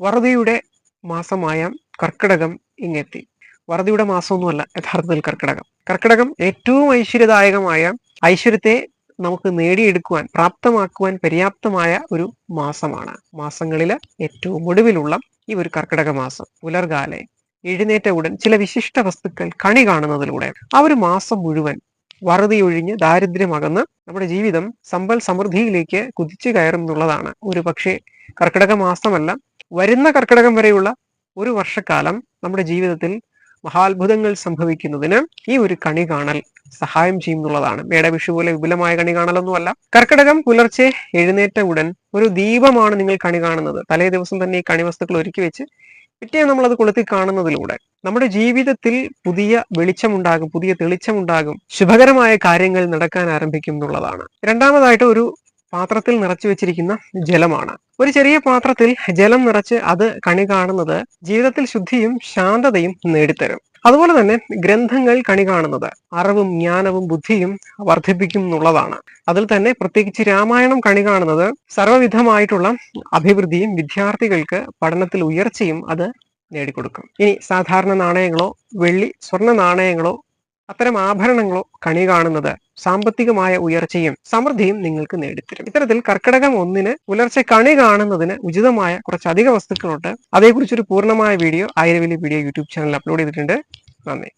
വറുതിയുടെ മാസമായ കർക്കിടകം ഇങ്ങെത്തി. വറുതിയുടെ മാസമൊന്നുമല്ല യഥാർത്ഥത്തിൽ കർക്കിടകം. കർക്കിടകം ഏറ്റവും ഐശ്വര്യദായകമായ ഐശ്വര്യത്തെ നമുക്ക് നേടിയെടുക്കുവാൻ പ്രാപ്തമാക്കുവാൻ പര്യാപ്തമായ ഒരു മാസമാണ്. മാസങ്ങളിൽ ഏറ്റവും ഒടുവിലുള്ള ഈ ഒരു കർക്കിടക മാസം പുലർകാലെ എഴുന്നേറ്റ ഉടൻ ചില വിശിഷ്ട വസ്തുക്കൾ കണി കാണുന്നതിലൂടെ ആ ഒരു മാസം മുഴുവൻ വറുതി ഒഴിഞ്ഞ് ദാരിദ്ര്യമകന്ന് നമ്മുടെ ജീവിതം സമ്പൽ സമൃദ്ധിയിലേക്ക് കുതിച്ചു കയറുന്നുള്ളതാണ് ഒരു പക്ഷേ കർക്കിടക മാസമല്ല വരുന്ന കർക്കിടകം വരെയുള്ള ഒരു വർഷക്കാലം നമ്മുടെ ജീവിതത്തിൽ മഹാത്ഭുതങ്ങൾ സംഭവിക്കുന്നതിന് ഈ ഒരു കണി കാണൽ സഹായം ചെയ്യുന്നുള്ളതാണ്. മേടവിഷു പോലെ വിപുലമായ കണി കാണലൊന്നുമല്ല. കർക്കിടകം പുലർച്ചെ എഴുന്നേറ്റ ഉടൻ ഒരു ദീപമാണ് നിങ്ങൾ കണി കാണുന്നത്. തലേ ദിവസം തന്നെ ഈ കണി വസ്തുക്കൾ ഒരുക്കി വെച്ച് പിറ്റേ നമ്മൾ അത് കൊളുത്തി കാണുന്നതിലൂടെ നമ്മുടെ ജീവിതത്തിൽ പുതിയ വെളിച്ചമുണ്ടാകും പുതിയ തെളിച്ചമുണ്ടാകും ശുഭകരമായ കാര്യങ്ങൾ നടക്കാൻ ആരംഭിക്കും എന്നുള്ളതാണ് രണ്ടാമതായിട്ട് ഒരു പാത്രത്തിൽ നിറച്ചു വെച്ചിരിക്കുന്ന ജലമാണ്. ഒരു ചെറിയ പാത്രത്തിൽ ജലം നിറച്ച് അത് കണി കാണുന്നത് ജീവിതത്തിൽ ശുദ്ധിയും ശാന്തതയും നേടിത്തരും. അതുപോലെ തന്നെ ഗ്രന്ഥങ്ങൾ കണി കാണുന്നത് അറിവും ജ്ഞാനവും ബുദ്ധിയും വർദ്ധിപ്പിക്കും എന്നുള്ളതാണ്. അതിൽ തന്നെ പ്രത്യേകിച്ച് രാമായണം കണി കാണുന്നത് സർവവിധമായിട്ടുള്ള അഭിവൃദ്ധിയും വിദ്യാർത്ഥികൾക്ക് പഠനത്തിൽ ഉയർച്ചയും അത് നേടിക്കൊടുക്കും. ഇനി സാധാരണ നാണയങ്ങളോ വെള്ളി സ്വർണ നാണയങ്ങളോ അത്തരം ആഭരണങ്ങളോ കണി കാണുന്നത് സാമ്പത്തികമായ ഉയർച്ചയും സമൃദ്ധിയും നിങ്ങൾക്ക് നേടിത്തരും. ഇത്തരത്തിൽ കർക്കിടകം ഒന്നിന് പുലർച്ചെ കണി കാണുന്നതിന് ഉചിതമായ കുറച്ചധിക വസ്തുക്കളുണ്ട്. അതേക്കുറിച്ചൊരു പൂർണമായ വീഡിയോ ആയിരവലി വീഡിയോ യൂട്യൂബ് ചാനൽ അപ്ലോഡ് ചെയ്തിട്ടുണ്ട്. നന്ദി.